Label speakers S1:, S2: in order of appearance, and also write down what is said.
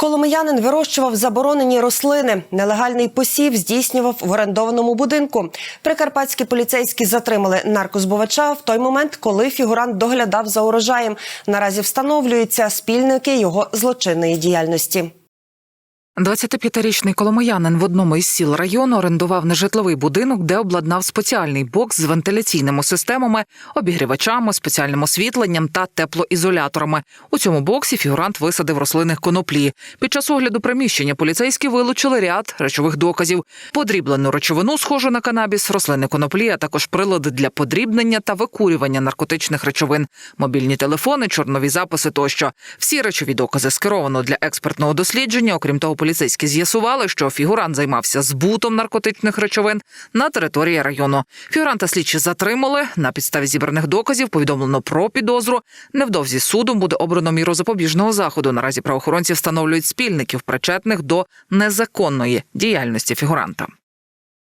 S1: Коломиянин вирощував заборонені рослини. Нелегальний посів здійснював в орендованому будинку. Прикарпатські поліцейські затримали наркозбувача в той момент, коли фігурант доглядав за урожаєм. Наразі встановлюються спільники його злочинної діяльності.
S2: 25-річний коломиянин в одному із сіл району орендував нежитловий будинок, де обладнав спеціальний бокс з вентиляційними системами, обігрівачами, спеціальним освітленням та теплоізоляторами. У цьому боксі фігурант висадив рослини коноплі. Під час огляду приміщення поліцейські вилучили ряд речових доказів: подріблену речовину, схожу на канабіс, рослини коноплі, а також прилади для подрібнення та викурювання наркотичних речовин, мобільні телефони, чорнові записи тощо. Всі речові докази скеровано для експертного дослідження. Окрім того, поліцейські з'ясували, що фігурант займався збутом наркотичних речовин на території району. Фігуранта слідчі затримали. На підставі зібраних доказів повідомлено про підозру. Невдовзі судом буде обрано міру запобіжного заходу. Наразі правоохоронці встановлюють спільників, причетних до незаконної діяльності фігуранта.